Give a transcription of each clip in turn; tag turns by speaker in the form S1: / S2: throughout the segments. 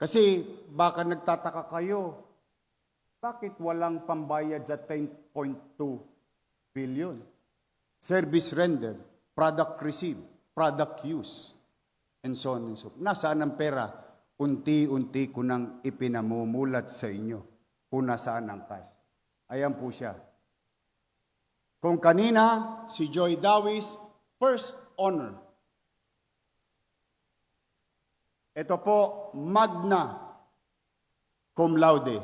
S1: Kasi baka nagtataka kayo, bakit walang pambayad sa 10.2 billion? Service render, product received, product use, and so on and so forth. Nasaan ang pera? Unti-unti ko nang ipinamumulat sa inyo kung nasaan ang cash. Ayan po siya. Kung kanina, si Joy Dawis, first honor. Ito po, magna cum laude.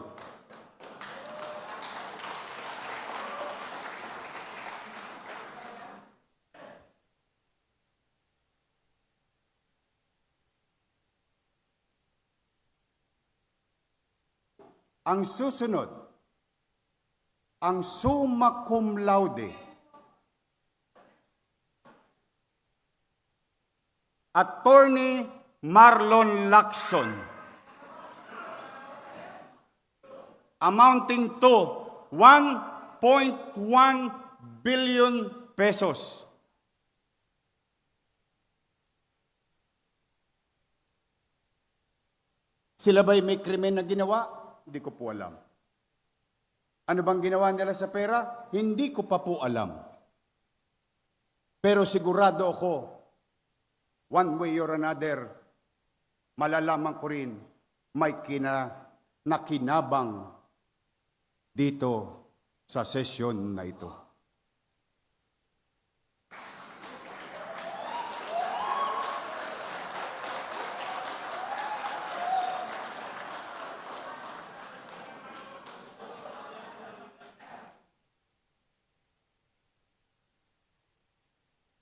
S1: Ang susunod, ang summa cum laude. Attorney Marlon Lacson. Amounting to 1.1 billion pesos. Sila ba'y may krimen na ginawa? Hindi ko po alam. Ano bang ginawa nila sa pera? Hindi ko pa po alam. Pero sigurado ako, one way or another, malalaman ko rin may kina, nakinabang dito sa sesyon na ito.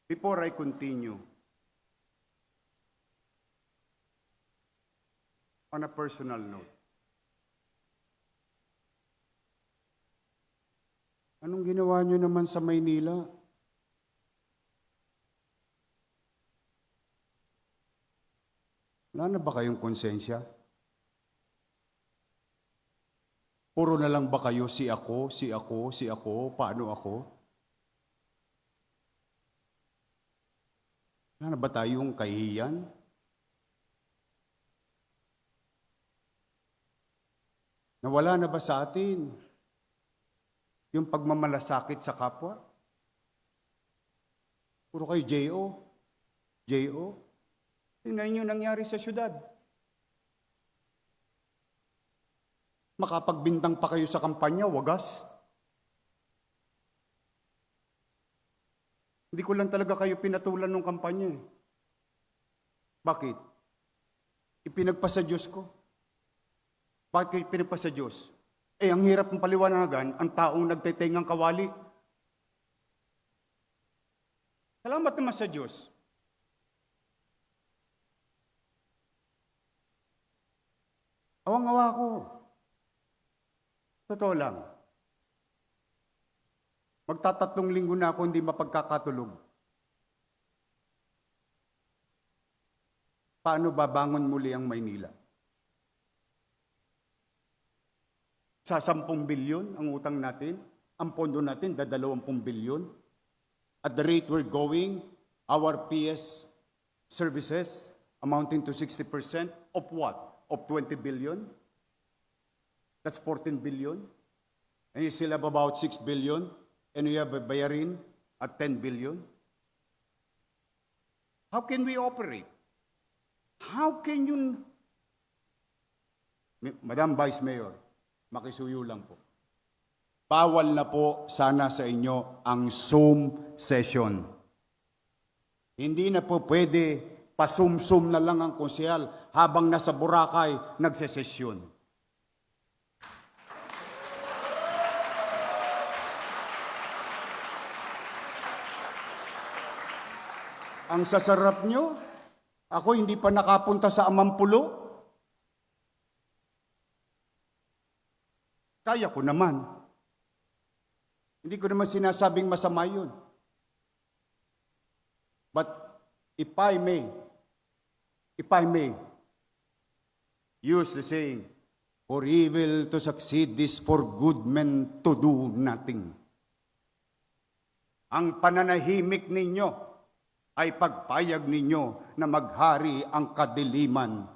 S1: Before I continue, on a personal note, anong ginawa nyo naman sa Maynila? Wala na ba kayong konsensya? Puro na lang ba kayo si ako, si ako, si ako, paano ako? Wala na ba tayong kahihiyan? Nawala na ba sa atin yung pagmamalasakit sa kapwa? Puro kayo J.O. J.O. Tingnan niyo nangyari sa syudad. Makapagbintang pa kayo sa kampanya, wagas. Hindi ko lang talaga kayo pinatulan ng kampanya eh. Bakit? Ipinagpa sa Diyos ko. Bakit kayo pinagpa sa Diyos? Eh, ang hirap ng paliwanagan, ang taong nagtetengang kawali. Salamat naman sa Diyos. Awang-awa ko. Totoo lang. Magtatatlong linggo na ako hindi mapagkakatulog. Paano babangon muli ang Maynila? Sa 10 bilyon ang utang natin, ang pondo natin dadalawampung bilyon. At the rate we're going, our PS services amounting to 60% of what? Of 20 billion? That's 14 billion. And you still have about 6 billion. And you have a bayarin at 10 billion. How can we operate? How can you... Madam Vice Mayor, makisuyo lang po. Bawal na po sana sa inyo ang Zoom session. Hindi na po pwede pasum-sum na lang ang konsyal habang nasa Boracay nagsesesyon. Ang sasarap nyo, ako hindi pa nakapunta sa Amampulo. Kaya ko naman. Hindi ko naman sinasabing masama yun. But if I may, if I may, use the saying, for evil to succeed is for good men to do nothing. Ang pananahimik ninyo ay pagpayag ninyo na maghari ang kadiliman